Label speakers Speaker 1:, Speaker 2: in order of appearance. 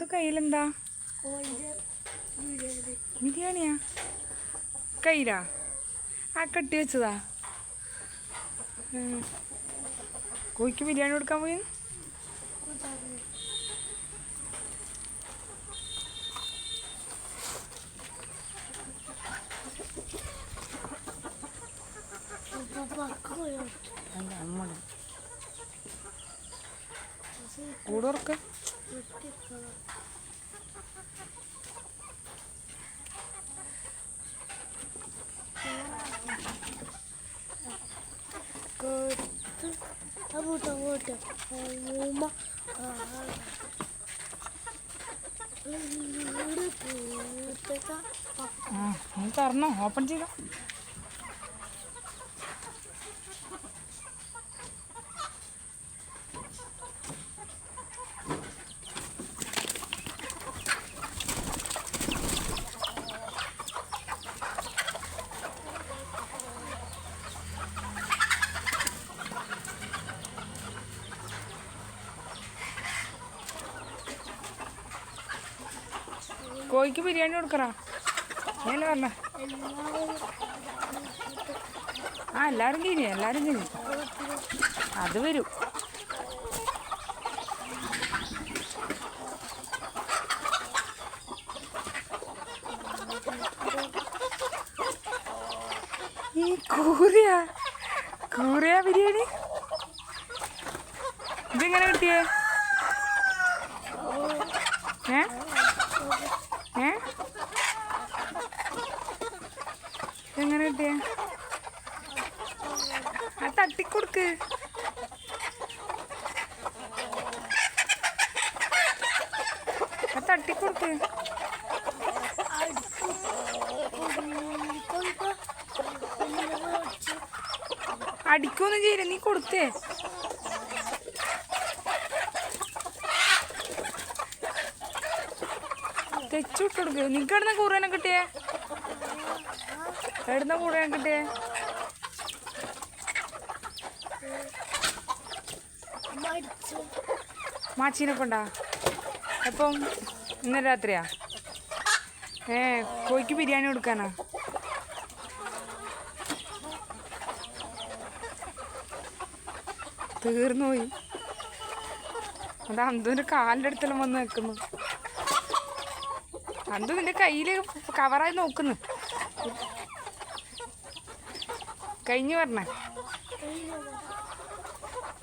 Speaker 1: അന്തു കയ്യിലെന്താ
Speaker 2: ബിരിയാണി
Speaker 1: ബിരിയാണിയാ? കയ്യിലാ? ആ കെട്ടി വെച്ചതാ. കോഴിക്ക് ബിരിയാണി കൊടുക്കാൻ പോയി? കൂടുറക്ക
Speaker 2: അങ്ങോട്ട് അങ്ങോട്ട് ഉമ്മ
Speaker 1: തുറന്നോ ഓപ്പൺ ചെയ്തോ കോഴിക്ക് ബിരിയാണി കൊടുക്കറാ? അങ്ങനെ പറഞ്ഞ. ആ എല്ലാരും കഴിഞ്ഞു എല്ലാരും കഴിഞ്ഞു അത് വരും. ഈ കൂറിയ? കൂറിയ ബിരിയാണി? ഇതെങ്ങനെ കിട്ടിയേ? ഏ? ഏ? എങ്ങനെ കിട്ടിയ ആ തട്ടിക്കൊടുക്ക്. ആ തട്ടിക്കൊടുക്ക്. അടിക്കൊന്നും ചെയ്യില്ല നീ കൊടുത്തേ. തെച്ചുവിട്ട് കൊടുക്ക് എവിടുന്ന കൂറേനെ കിട്ടിയേ? എവിടുന്ന കൂറേനെ കിട്ടിയേ? മാച്ചീനെ കൊണ്ടാ അപ്പം ഇന്നലെ രാത്രിയാ? ഏ കോഴിക്ക് ബിരിയാണി കൊടുക്കാനാ? തീർന്നു പോയി അത് അന്തുവിന്റെ കാലിന്റെ അടുത്തെല്ലാം വന്ന് നിൽക്കുന്നു. അന്തു നിന്റെ കയ്യിൽ കവറായി നോക്കുന്നു. കഴിഞ്ഞു പറഞ്ഞേ.